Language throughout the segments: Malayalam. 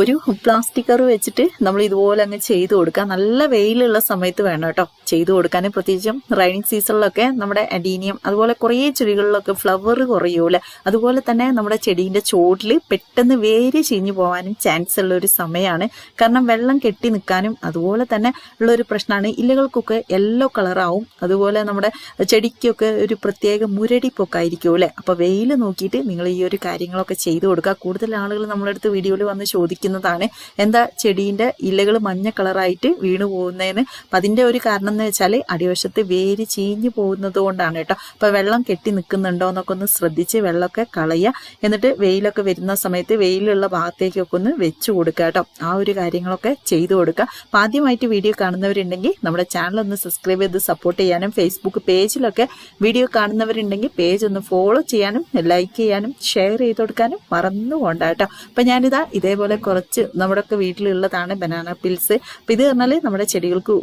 ഒരു പ്ലാസ്റ്റിക് കവർ വെച്ചിട്ട് നമ്മൾ ഇതുപോലെ അങ്ങ് ചെയ്തു കൊടുക്കുക നല്ല വെയിലുള്ള സമയത്ത് വേണം കേട്ടോ. ചെയ്തു കൊടുക്കാൻ പ്രത്യേകിച്ചും റൈനിങ് സീസണിലൊക്കെ നമ്മുടെ അഡീനിയം അതുപോലെ കുറേ ചെടികളിലൊക്കെ ഫ്ലവർ കുറയൂല? അതുപോലെ തന്നെ നമ്മുടെ ചെടീന്റെ ചോട്ടിൽ പെട്ടെന്ന് വേര് ചീഞ്ഞു പോകാനും ചാൻസ് ഉള്ള ഒരു സമയമാണ് കാരണം വെള്ളം കെട്ടി നിൽക്കാനും അതുപോലെ തന്നെ ഉള്ള ഒരു പ്രശ്നമാണ് ഇലകൾക്കൊക്കെ യെല്ലോ കളറാവും അതുപോലെ നമ്മുടെ ചെടിക്കൊക്കെ ഒരു പ്രത്യേക മുരടിപ്പൊക്കെ അല്ലേ? അപ്പോൾ വെയിൽ നോക്കിയിട്ട് നിങ്ങൾ ഈ ഒരു കാര്യങ്ങളൊക്കെ ചെയ്തു കൊടുക്കുക. കൂടുതൽ ആളുകൾ നമ്മളടുത്ത് വീഡിയോയിൽ വന്ന് ചോദിക്കുന്നതാണ് എന്താ ചെടീന്റെ ഇലകൾ മഞ്ഞ കളറായിട്ട് വീണു പോകുന്നതിന് അപ്പം അതിന്റെ ഒരു കാരണം എന്ന് വെച്ചാൽ അടിവശത്ത് വേര് ചീഞ്ഞു പോകുന്നത് കൊണ്ടാണ് കേട്ടോ. അപ്പോൾ വെള്ളം കെട്ടി നിൽക്കുന്നുണ്ടോ എന്നൊക്കെ ഒന്ന് ശ്രദ്ധിച്ച് വെള്ളമൊക്കെ കളയുക എന്നിട്ട് വെയിലൊക്കെ വരുന്ന സമയത്ത് വെയിലുള്ള ഭാഗത്തേക്കൊക്കെ ഒന്ന് വെച്ച് കൊടുക്കുക കേട്ടോ. ആ ഒരു കാര്യങ്ങളൊക്കെ ചെയ്തു കൊടുക്കുക. അപ്പം ആദ്യമായിട്ട് വീഡിയോ കാണുന്നവരുണ്ടെങ്കിൽ നമ്മുടെ ചാനൽ ഒന്ന് സബ്സ്ക്രൈബ് ചെയ്ത് സപ്പോർട്ട് ചെയ്യാനും ഫേസ്ബുക്ക് പേജിലൊക്കെ വീഡിയോ കാണുന്നവരുണ്ടെങ്കിൽ പേജ് ഒന്ന് ഫോളോ ചെയ്യാനും ലൈക്ക് ചെയ്യാനും ഷെയർ ചെയ്ത് കൊടുക്കാനും മറന്നു പോകണ്ട കേട്ടോ. അപ്പം ഞാനിതാ ഇതേപോലെ കുറച്ച് നമ്മുടെയൊക്കെ വീട്ടിലുള്ളതാണ് ബനാന പിൽസ്. അപ്പം ഇത് പറഞ്ഞാൽ നമ്മുടെ ചെടികൾക്ക്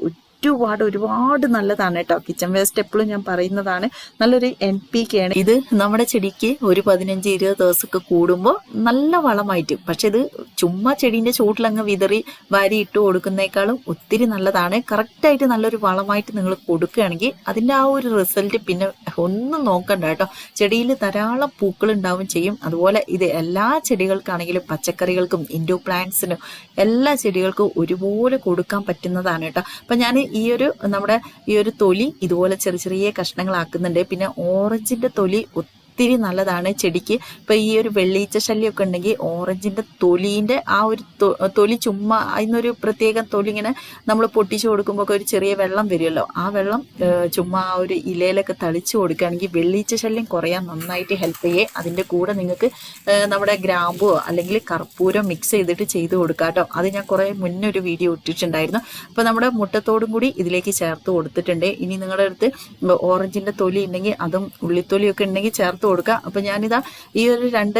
ഒരുപാട് ഒരുപാട് നല്ലതാണ് കേട്ടോ. കിച്ചൺ വേസ്റ്റ് എപ്പോഴും ഞാൻ പറയുന്നതാണ്. നല്ലൊരു എൻ പി കെ ആണ്. ഇത് നമ്മുടെ ചെടിക്ക് ഒരു പതിനഞ്ച് ഇരുപത് ദിവസമൊക്കെ കൂടുമ്പോൾ നല്ല വളമായിട്ട്. പക്ഷെ ഇത് ചുമ്മാ ചെടീന്റെ ചൂട്ടിലങ്ങ് വിതറി വാരി ഇട്ട് കൊടുക്കുന്നേക്കാളും ഒത്തിരി നല്ലതാണ്. കറക്റ്റായിട്ട് നല്ലൊരു വളമായിട്ട് നിങ്ങൾ കൊടുക്കുകയാണെങ്കിൽ അതിന്റെ ആ ഒരു റിസൾട്ട് പിന്നെ ഒന്നും നോക്കണ്ട കേട്ടോ. ചെടിയിൽ ധാരാളം പൂക്കൾ ഉണ്ടാവും ചെയ്യും. അതുപോലെ ഇത് എല്ലാ ചെടികൾക്കാണെങ്കിലും പച്ചക്കറികൾക്കും ഇൻഡോ പ്ലാന്റ്സിനും എല്ലാ ചെടികൾക്കും ഒരുപോലെ കൊടുക്കാൻ പറ്റുന്നതാണ് കേട്ടോ. അപ്പം ഞാൻ ഈ ഒരു നമ്മുടെ ഈ ഒരു തൊലി ഇതുപോലെ ചെറിയ ചെറിയ കഷ്ണങ്ങളാക്കുന്നുണ്ട്. പിന്നെ ഓറഞ്ചിന്റെ തൊലി ഒത്തിരി നല്ലതാണ് ചെടിക്ക്. ഇപ്പൊ ഈ ഒരു വെള്ളീച്ച ശല്യമൊക്കെ ഉണ്ടെങ്കിൽ ഓറഞ്ചിന്റെ തൊലീന്റെ ആ ഒരു തൊലി ചുമ്മാ അതിനൊരു പ്രത്യേക തൊലി ഇങ്ങനെ നമ്മൾ പൊട്ടിച്ചു കൊടുക്കുമ്പോൾ ഒരു ചെറിയ വെള്ളം വരുമല്ലോ. ആ വെള്ളം ചുമ്മാ ആ ഒരു ഇലയിലൊക്കെ തളിച്ചു കൊടുക്കുകയാണെങ്കിൽ വെള്ളീച്ച ശല്യം കുറയാൻ നന്നായിട്ട് ഹെൽപ്പ് ചെയ്യേ. അതിന്റെ കൂടെ നിങ്ങൾക്ക് നമ്മുടെ ഗ്രാമ്പോ അല്ലെങ്കിൽ കർപ്പൂരം മിക്സ് ചെയ്തിട്ട് ചെയ്ത് കൊടുക്കാട്ടോ അത് ഞാൻ കുറേ മുന്നേ ഒരു വീഡിയോ ഇട്ടിട്ടുണ്ടായിരുന്നു. അപ്പോൾ നമ്മുടെ മുട്ടത്തോടും കൂടി ഇതിലേക്ക് ചേർത്ത് കൊടുത്തിട്ടുണ്ട്. ഇനി നിങ്ങളുടെ അടുത്ത് ഓറഞ്ചിന്റെ തൊലി ഉണ്ടെങ്കിൽ അതും ഉള്ളിത്തൊലിയൊക്കെ ഉണ്ടെങ്കിൽ ചേർത്ത് കൊടുക്കുക. അപ്പം ഞാനിതാ ഈ ഒരു രണ്ട്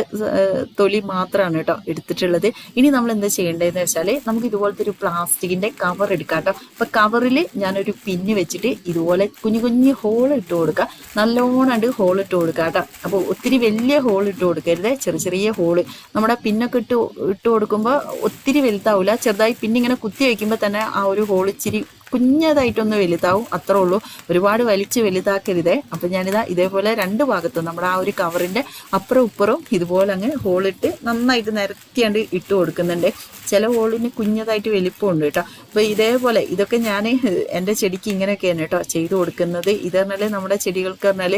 തൊലി മാത്രമാണ് കേട്ടോ എടുത്തിട്ടുള്ളത്. ഇനി നമ്മൾ എന്താ ചെയ്യേണ്ടതെന്ന് വെച്ചാൽ നമുക്ക് ഇതുപോലത്തെ ഒരു പ്ലാസ്റ്റിക്കിന്റെ കവർ എടുക്കാം കേട്ടോ. അപ്പം കവറിൽ ഞാനൊരു പിന്ന് വെച്ചിട്ട് ഇതുപോലെ കുഞ്ഞു കുഞ്ഞു ഹോൾ ഇട്ട് കൊടുക്കുക. നല്ലോണം ഹോൾ ഇട്ട് കൊടുക്കുക കേട്ടോ. അപ്പോൾ ഒത്തിരി വലിയ ഹോൾ ഇട്ട് കൊടുക്കരുത്. ചെറിയ ചെറിയ ഹോൾ. നമ്മുടെ പിന്നൊക്കെ ഇട്ട് ഇട്ട് കൊടുക്കുമ്പോൾ ഒത്തിരി വലുതാവില്ല ചെറുതായി പിന്നിങ്ങനെ കുത്തി വയ്ക്കുമ്പോൾ തന്നെ ആ ഒരു ഹോൾ ഇച്ചിരി കുഞ്ഞതായിട്ടൊന്ന് വലുതാവും അത്രേ ഉള്ളൂ. ഒരുപാട് വലിച്ച് വലുതാക്കരുതേ. അപ്പം ഞാനിതാ ഇതേപോലെ രണ്ട് ഭാഗത്തും നമ്മുടെ ആ ഒരു കവറിന്റെ അപ്പുറം ഇപ്പുറവും ഇതുപോലെ അങ്ങ് ഹോളിട്ട് നന്നായിട്ട് നിരത്തിയാണ്ട് ഇട്ട് കൊടുക്കുന്നുണ്ട്. ചില ഹോളിന് കുഞ്ഞതായിട്ട് വലിപ്പമുണ്ട് കേട്ടോ. അപ്പോൾ ഇതേപോലെ ഇതൊക്കെ ഞാൻ എന്റെ ചെടിക്ക് ഇങ്ങനെയൊക്കെയാണ് കേട്ടോ ചെയ്തു കൊടുക്കുന്നത്. ഇത് പറഞ്ഞാൽ നമ്മുടെ ചെടികൾക്ക് പറഞ്ഞാൽ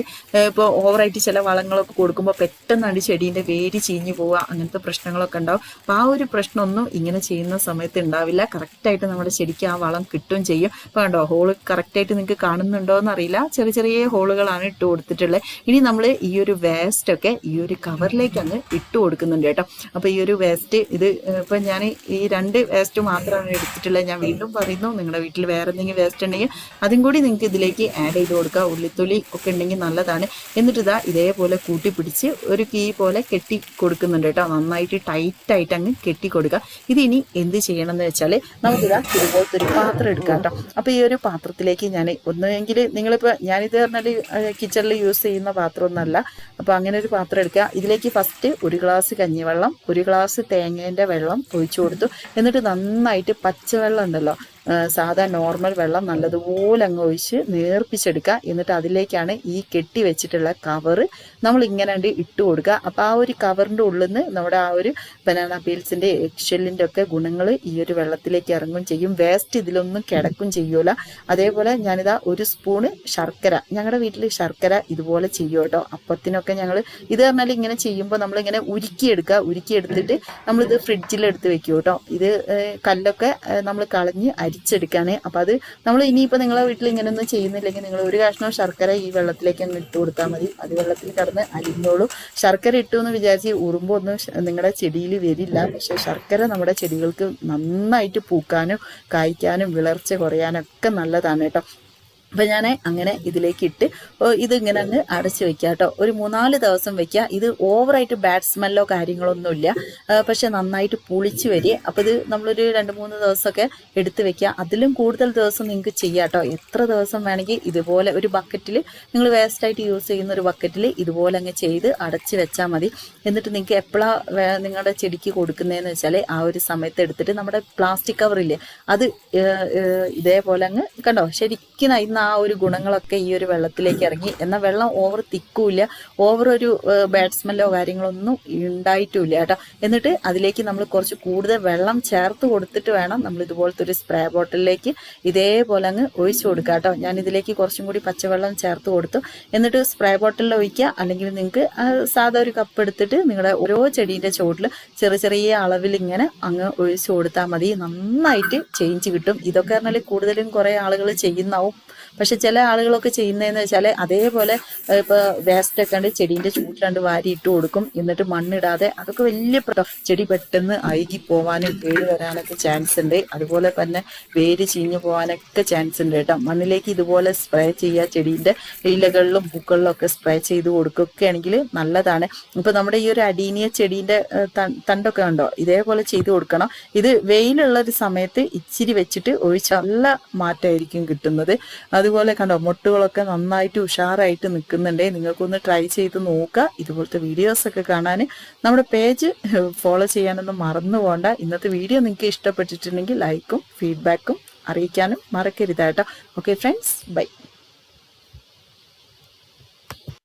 ഇപ്പോൾ ഓവറായിട്ട് ചില വളങ്ങളൊക്കെ കൊടുക്കുമ്പോൾ പെട്ടെന്നാണ് ചെടീന്റെ വേര് ചീഞ്ഞു പോവുക അങ്ങനത്തെ പ്രശ്നങ്ങളൊക്കെ ഉണ്ടാവും. അപ്പോൾ ആ ഒരു പ്രശ്നമൊന്നും ഇങ്ങനെ ചെയ്യുന്ന സമയത്ത് ഉണ്ടാവില്ല. കറക്റ്റായിട്ട് നമ്മുടെ ചെടിക്ക് ആ വളം കിട്ടും ചെയ്യും. അപ്പോൾ കണ്ടോ ഹോൾ കറക്റ്റായിട്ട് നിങ്ങൾക്ക് കാണുന്നുണ്ടോ എന്നറിയില്ല ചെറിയ ചെറിയ ഹോളുകളാണ് ഇട്ട് കൊടുത്തിട്ടുള്ളത് ഇനി നമ്മൾ ഈ ഒരു വേസ്റ്റ് ഒക്കെ ഈ ഒരു കവറിലേക്ക് അങ്ങ് ഇട്ട് കൊടുക്കുന്നുണ്ട് കേട്ടോ. അപ്പോൾ ഈ ഒരു വേസ്റ്റ് ഇത് ഇപ്പം ഞാൻ ഈ രണ്ട് വേസ്റ്റ് മാത്രമാണ് എടുത്തിട്ടുള്ളത് ഞാൻ വീണ്ടും പറയുന്നു നിങ്ങളുടെ വീട്ടിൽ വേറെ എന്തെങ്കിലും വേസ്റ്റ് ഉണ്ടെങ്കിൽ അതും കൂടി നിങ്ങൾക്ക് ഇതിലേക്ക് ആഡ് ചെയ്ത് കൊടുക്കുക ഉള്ളിത്തൊലി ഒക്കെ ഉണ്ടെങ്കിൽ നല്ലതാണ്. എന്നിട്ട് ഇതാ ഇതേപോലെ കൂട്ടി പിടിച്ച് ഒരു കീ പോലെ കെട്ടി കൊടുക്കുന്നുണ്ട് കേട്ടോ. നന്നായിട്ട് ടൈറ്റായിട്ട് അങ്ങ് കെട്ടി കൊടുക്കുക ഇത് ഇനി എന്ത് ചെയ്യണം എന്ന് വെച്ചാൽ നമുക്കിതാ ഇതുപോലത്തെ ഒരു പാത്രം എടുക്കാം അപ്പോൾ ഈ ഒരു പാത്രത്തിലേക്ക് ഞാൻ ഒന്നുമെങ്കിൽ നിങ്ങളിപ്പോൾ ഞാനിത് പറഞ്ഞാൽ കിച്ചണിൽ യൂസ് ചെയ്യുന്ന പാത്രമൊന്നുമല്ല. അപ്പോൾ അങ്ങനെ ഒരു പാത്രം എടുക്കുക. ഇതിലേക്ക് ഫസ്റ്റ് ഒരു ഗ്ലാസ് കഞ്ഞിവെള്ളം ഒരു ഗ്ലാസ് തേങ്ങേന്റെ വെള്ളം ഒഴിച്ചു കൊടുത്തു. എന്നിട്ട് നന്നായിട്ട് പച്ചവെള്ളം ഉണ്ടല്ലോ സാധാ നോർമൽ വെള്ളം നല്ലതുപോലെ അങ്ങ് ഒഴിച്ച് നേർപ്പിച്ചെടുക്കുക. എന്നിട്ട് അതിലേക്കാണ് ഈ കെട്ടി വെച്ചിട്ടുള്ള കവറ് നമ്മൾ ഇങ്ങനെ ഇട്ട് കൊടുക്കുക. അപ്പോൾ ആ ഒരു കവറിന്റെ ഉള്ളിൽ നിന്ന് നമ്മുടെ ആ ഒരു ബനാന പീൽസിന്റെ എക്ഷെല്ലിന്റെ ഒക്കെ ഗുണങ്ങൾ ഈ ഒരു വെള്ളത്തിലേക്ക് ഇറങ്ങും ചെയ്യും. വേസ്റ്റ് ഇതിലൊന്നും കിടക്കും ചെയ്യൂല. അതേപോലെ ഞാനിതാ ഒരു സ്പൂണ് ശർക്കര. ഞങ്ങളുടെ വീട്ടിൽ ശർക്കര ഇതുപോലെ ചെയ്യും കേട്ടോ. അപ്പത്തിനൊക്കെ ഞങ്ങൾ ഇത് പറഞ്ഞാൽ ഇങ്ങനെ ചെയ്യുമ്പോൾ നമ്മളിങ്ങനെ ഉരുക്കിയെടുക്കുക. ഉരുക്കിയെടുത്തിട്ട് നമ്മളിത് ഫ്രിഡ്ജിൽ എടുത്ത് വെക്കും കേട്ടോ. ഇത് കല്ലൊക്കെ നമ്മൾ കളഞ്ഞ് അരിച്ചെടുക്കാണ് അപ്പം അത് നമ്മൾ ഇനിയിപ്പോൾ നിങ്ങളെ വീട്ടിൽ ഇങ്ങനെയൊന്നും ചെയ്യുന്നില്ലെങ്കിൽ നിങ്ങൾ ഒരു കഷ്ണം ശർക്കര ഈ വെള്ളത്തിലേക്ക് ഒന്ന് ഇട്ട് കൊടുത്താൽ മതി. അത് വെള്ളത്തിൽ കടന്ന് അലിഞ്ഞോളൂ. ശർക്കര ഇട്ടു എന്ന് വിചാരിച്ച് ഉറുമ്പൊന്നും നിങ്ങളുടെ ചെടിയിൽ വരില്ല. പക്ഷേ ശർക്കര നമ്മുടെ ചെടികൾക്ക് നന്നായിട്ട് പൂക്കാനും കായ്ക്കാനും വിളർച്ച കുറയാനൊക്കെ നല്ലതാണ് കേട്ടോ. അപ്പം ഞാൻ അങ്ങനെ ഇതിലേക്ക് ഇട്ട് ഇത് ഇങ്ങനെ അങ്ങ് അടച്ച് വെക്കുക കേട്ടോ. ഒരു മൂന്നാൽ ദിവസം വെക്കുക ഇത് ഓവറായിട്ട് ബാഡ് സ്മെല്ലോ കാര്യങ്ങളൊന്നുമില്ല. പക്ഷെ നന്നായിട്ട് പുളിച്ച് വരിക. അപ്പോൾ ഇത് നമ്മളൊരു രണ്ട് മൂന്ന് ദിവസമൊക്കെ എടുത്ത് വെക്കുക അതിലും കൂടുതൽ ദിവസം നിങ്ങൾക്ക് ചെയ്യാം കേട്ടോ. എത്ര ദിവസം വേണമെങ്കിൽ ഇതുപോലെ ഒരു ബക്കറ്റിൽ നിങ്ങൾ വേസ്റ്റായിട്ട് യൂസ് ചെയ്യുന്ന ഒരു ബക്കറ്റിൽ ഇതുപോലെ അങ്ങ് ചെയ്ത് അടച്ച് വെച്ചാൽ മതി. എന്നിട്ട് നിങ്ങൾക്ക് എപ്പോഴാണ് നിങ്ങളുടെ ചെടിക്ക് കൊടുക്കുന്നതെന്ന് വെച്ചാൽ ആ ഒരു സമയത്ത് എടുത്തിട്ട് നമ്മുടെ പ്ലാസ്റ്റിക് കവറില്ലേ അത് ഇതേപോലെ അങ്ങ് കണ്ടോ? ശരിക്കും ഇന്ന് ആ ഒരു ഗുണങ്ങളൊക്കെ ഈ ഒരു വെള്ളത്തിലേക്ക് ഇറങ്ങി. എന്നാൽ വെള്ളം ഓവർ തിക്കൂല ഓവർ ഒരു ബാഡ് സ്മെല്ലോ കാര്യങ്ങളൊന്നും ഉണ്ടായിട്ടുമില്ല കേട്ടോ. എന്നിട്ട് അതിലേക്ക് നമ്മൾ കുറച്ച് കൂടുതൽ വെള്ളം ചേർത്ത് കൊടുത്തിട്ട് വേണം നമ്മൾ ഇതുപോലത്തെ ഒരു സ്പ്രേ ബോട്ടിലേക്ക് ഇതേപോലെ അങ്ങ് ഒഴിച്ചു കൊടുക്കുക കേട്ടോ. ഞാൻ ഇതിലേക്ക് കുറച്ചും കൂടി പച്ചവെള്ളം ചേർത്ത് കൊടുത്തു. എന്നിട്ട് സ്പ്രേ ബോട്ടിലിൽ ഒഴിക്കുക. അല്ലെങ്കിൽ നിങ്ങൾക്ക് സാധാ ഒരു കപ്പ് എടുത്തിട്ട് നിങ്ങളുടെ ഓരോ ചെടീന്റെ ചുവട്ടിൽ ചെറിയ ചെറിയ അളവിൽ ഇങ്ങനെ അങ്ങ് ഒഴിച്ചു കൊടുത്താൽ മതി. നന്നായിട്ട് ചേഞ്ച് കിട്ടും. ഇതൊക്കെ പറഞ്ഞാൽ കൂടുതലും കുറേ ആളുകൾ ചെയ്യുന്നാവും പക്ഷെ ചില ആളുകളൊക്കെ ചെയ്യുന്നതെന്ന് വെച്ചാൽ അതേപോലെ ഇപ്പോൾ വേസ്റ്റ് ഒക്കെ ഉണ്ട് ചെടീന്റെ ചൂട്ടിലാണ്ട് വാരി ഇട്ട് കൊടുക്കും എന്നിട്ട് മണ്ണിടാതെ അതൊക്കെ വലിയ ചെടി പെട്ടെന്ന് അഴുകി പോവാനും കേട് വരാനൊക്കെ ചാൻസ് ഉണ്ട് അതുപോലെ തന്നെ വേര് ചീഞ്ഞു പോകാനൊക്കെ ചാൻസ് ഉണ്ട് കേട്ടോ. മണ്ണിലേക്ക് ഇതുപോലെ സ്പ്രേ ചെയ്യുക ചെടീന്റെ ഇലകളിലും പൂക്കളിലും ഒക്കെ സ്പ്രേ ചെയ്ത് കൊടുക്കുകയൊക്കെ ആണെങ്കിൽ നല്ലതാണ്. ഇപ്പൊ നമ്മുടെ ഈ ഒരു അടീനിയ ചെടീന്റെ തണ്ടൊക്കെ ഉണ്ടോ ഇതേപോലെ ചെയ്ത് കൊടുക്കണം. ഇത് വെയിലുള്ള ഒരു സമയത്ത് ഇച്ചിരി വെച്ചിട്ട് ഒഴിച്ച് നല്ല മാറ്റമായിരിക്കും കിട്ടുന്നത്. അതുപോലെ കണ്ടോ മുട്ടുകളൊക്കെ നന്നായിട്ട് ഉഷാറായിട്ട് നിൽക്കുന്നുണ്ട്. നിങ്ങൾക്കൊന്ന് ട്രൈ ചെയ്ത് നോക്കുക. ഇതുപോലത്തെ വീഡിയോസ് ഒക്കെ കാണാൻ നമ്മുടെ പേജ് ഫോളോ ചെയ്യാനൊന്നും മറന്നു പോകണ്ട ഇന്നത്തെ വീഡിയോ നിങ്ങൾക്ക് ഇഷ്ടപ്പെട്ടിട്ടുണ്ടെങ്കിൽ ലൈക്കും ഫീഡ്ബാക്കും അറിയിക്കാനും മറക്കരുത് കേട്ടോ. Okay friends bye